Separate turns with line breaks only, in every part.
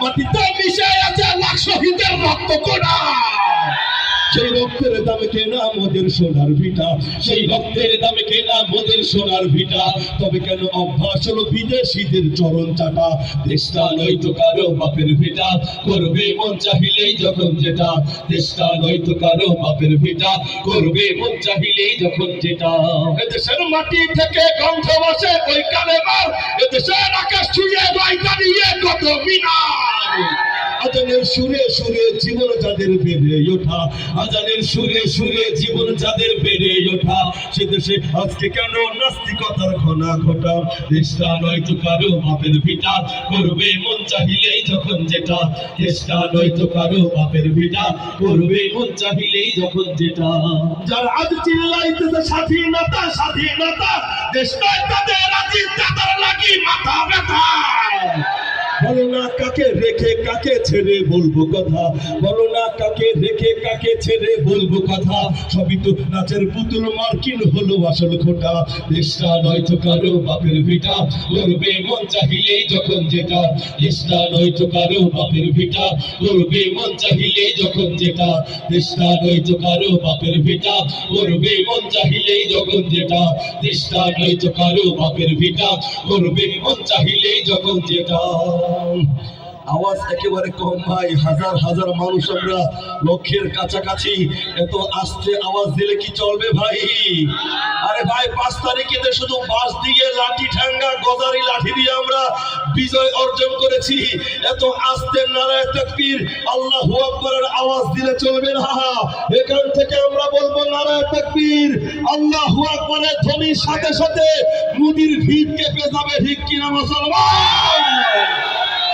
মাটিতে মিশে আছে লাখ শহীদের রক্ত কোনা সেই রক্তের দামে কেনা মোদের সোনার ভিটা, সেই রক্তের দামে কেনা মোদের সোনার ভিটা। তবে কেন অভ্যাস হলো বিদেশিদের চরণ চাটা দেশটা নয়তো কারও বাপের ভিটা। করবে মন চাহিলেই যখন যেটা। দেশটা নয়তো কারও বাপের ভিটা। করবে মন চাহিলেই যখন যেটা। এদেশের মাটি থেকে গন্ধ বসে ওই কালে মার এদেশের আকাশ ছুঁয়ে গাই দাঁড়িয়ে কত মিনার। আজানের সুরে সুরে জীবন যাদের বেড়ে ওঠা, আজানের সুরে সুরে জীবন যাদের বেড়ে ওঠা, সে দেশে আজকে কেন নাস্তিকতার ঘনা ঘটা? দেশটা নয়তো কারও বাপের ভিটা করবে মন চাহিলেই যখন যেটা। দেশটা নয়তো কারও বাপের ভিটা করবে মন চাহিলেই যখন যেটা। যার আজ চিল্লাইতেছে স্বাধীনতা স্বাধীনতা দেশটা তাদের আজ তাদের লাগি মাথা ব্যথা বলো না কাকে রেখে কাকে ছেড়ে বলব কথা? বলো না কাকে রেখে কাকে ছেড়ে বলব কথা? সবই তো নাচের পুতুল মার্কিন হলো আসল খোটা। দেশটা নয়তো কারও বাপের ভিটা। করবে মন চাহিলেই যখন যেটা। দেশটা নয়তো কারও বাপের ভিটা। করবে মন চাহিলেই যখন যেটা। দেশটা নয়তো কারও বাপের ভিটা। করবে মন চাহিলেই যখন যেটা। দেশটা নয়তো কারও বাপের ভিটা। করবে মন চাহিলেই যখন যেটা। আওয়াজ একেবারে কম ভাই। হাজার হাজার মানুষ আমরা লক্ষ্যের কাছাকাছি। এত আস্তে আওয়াজ দিলে কি চলবে ভাই? আরে ভাই, পাঁচ তারিখে শুধু বাস দিয়ে লাঠি ঠাঙ্গা গজারি লাঠি দিয়ে আমরা বিজয় অর্জন করেছি। এত আস্তে নারায় তাকবীর, আল্লাহ আকবরের আওয়াজ দিলে চলবে না। এখান থেকে আমরা বলব নারায় তাকবীর, আল্লাহ আকবরের ধ্বনির সাথে সাথে মুদির ভিড় কেঁপে যাবে ঠিক কিনা মুসলমান?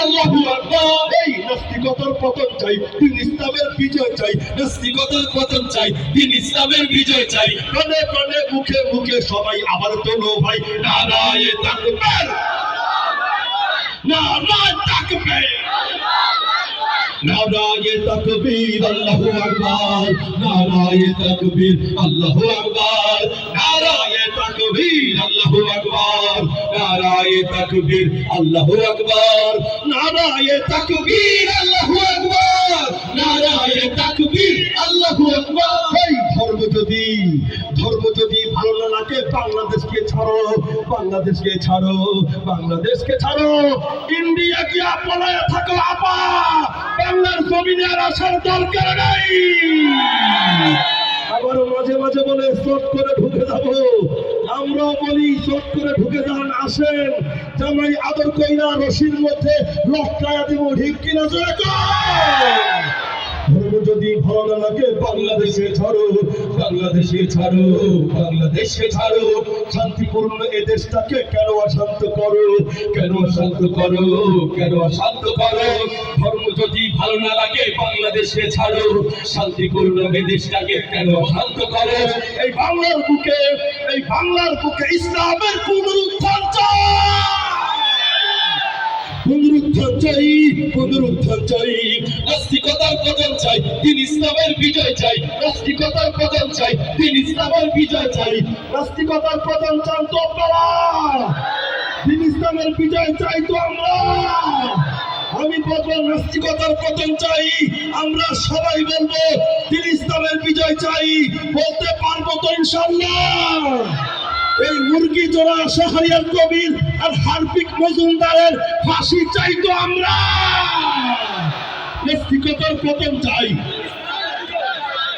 আল্লাহু মুখে সবাই আবার ভাই নারায় তাকবীর। নারায় তাকবীর। আল্লাহু আল্লাহু আল্লাহু নারায়ে তাকবীর, আল্লাহু আকবার। নারায়ে তাকবীর, আল্লাহু আকবার। নারায়ে তাকবীর, আল্লাহু আকবার। এই ধর্ম যদি ধর্ম যদি ভালো না লাগে, বাংলাদেশকে ছাড়ো বাংলাদেশকে ছাড়ো বাংলাদেশকে ছাড়ো। ইন্ডিয়া গিয়া পলায় থাকো, আপা। বাংলার জমিনে আর আসার দরকার নাই। আবারও মাঝে মাঝে বলে, চট করে ঢুকে যাব আমরাও বলি, চট করে ঢুকে যান, আসেন জামাই আদর কইরা রশির মধ্যে লটকায়া দিব ঢিপ কিনা জোরে। ধর্ম যদি ভালো না লাগে বাংলাদেশে ছাড়ো বাংলাদেশে ছাড়ো বাংলাদেশে ছাড়ো। শান্তিপূর্ণ এ দেশটাকে কেন অশান্ত করো? কেন অশান্ত করো? কেন অশান্ত করো? ধর্ম যদি ভালো না লাগে, বাংলাদেশে ছাড়ো। শান্তিপূর্ণ এ দেশটাকে কেন অশান্ত করো? এই বাংলার বুকে, এই বাংলার বুকে ইসলামের পুনরুত্থান চাই! পুনরুত্থান চাই পুনরুত্থান চাই। নাস্তিকতার পতন চাই, দিন ইসলামের বিজয় চাই। নাস্তিকতার পতন চাই, দিন ইসলামের বিজয় চাই। নাস্তিকতার পতন চান তো আপনারা। দিন ইসলামের বিজয় চাই তো আমরা। আমি বলব, নাস্তিকতার পতন চাই। আমরা সবাই বলব, দিন ইসলামের বিজয় চাই। বলতে পারব তো ইনশাল্লাহ এই মুরগি জোড়া শাহরিয়ার কবির আর হার্পিক মজুমদারের ফাঁসি চাই তো আমরা। নাস্তিকতার পতন চাই।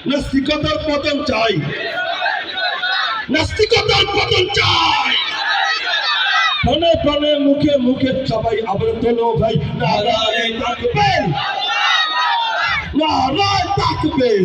নাস্তিকতার পতন চাই। নাস্তিকতার পতন চাই। মুখে মুখে সবাই আবার তোলো ভাই, নারায় তাকবেন নারায় তাকবেন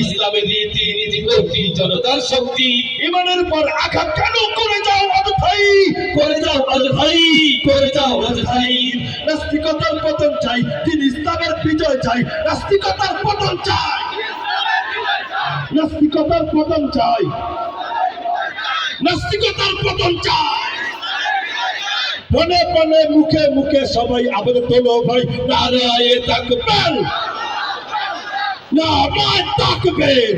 ইসলামের শক্তি কোটি ইমানের পর আঘাত কেন করে যাও? অযথাই করে যাও অযথাই করে যাও অযথাই নাস্তিকতার পতন চাই, তিনি ইসলামের বিজয় চাই, নাস্তিকতার পতন চাই। নাস্তিকতার পতন চাই। নাস্তিকতার পতন চাই। পনে পনে মুখে মুখে সবাই আবার তোলো ভাই, নারায় তাকবেন নারায়ে তাকবেন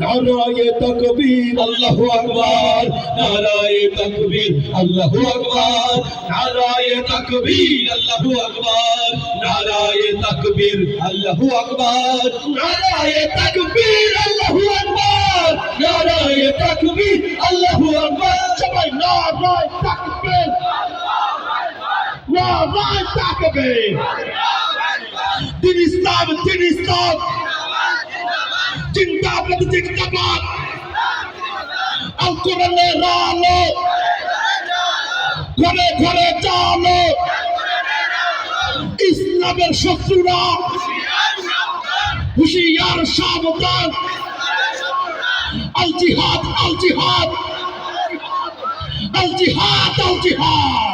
নারায়ে তাকবীর, আল্লাহু আকবার, নারায়ে তাকবীর, আল্লাহু আকবার, নারায়ে তাকবীর, আল্লাহু আকবার, নারায়ে তাকবীর, আল্লাহু আকবার, নারায়ে তাকবীর, আল্লাহু আকবার, নারায়ে তাকবীর, আল্লাহু আকবার, সবাই নারায়ে তাকবীর নারায়ে তাকবীর। দিন ইসলাম দিন ইসলাম জিন্দাবাদ জিন্দাবাদ আল কোরআনের আলো ঘরে ঘরে চালো ইসলামের শত্রুরা হুশিয়ার সাবধান আল জিহাদ আল জিহাদ আল জিহাদ আল জিহাদ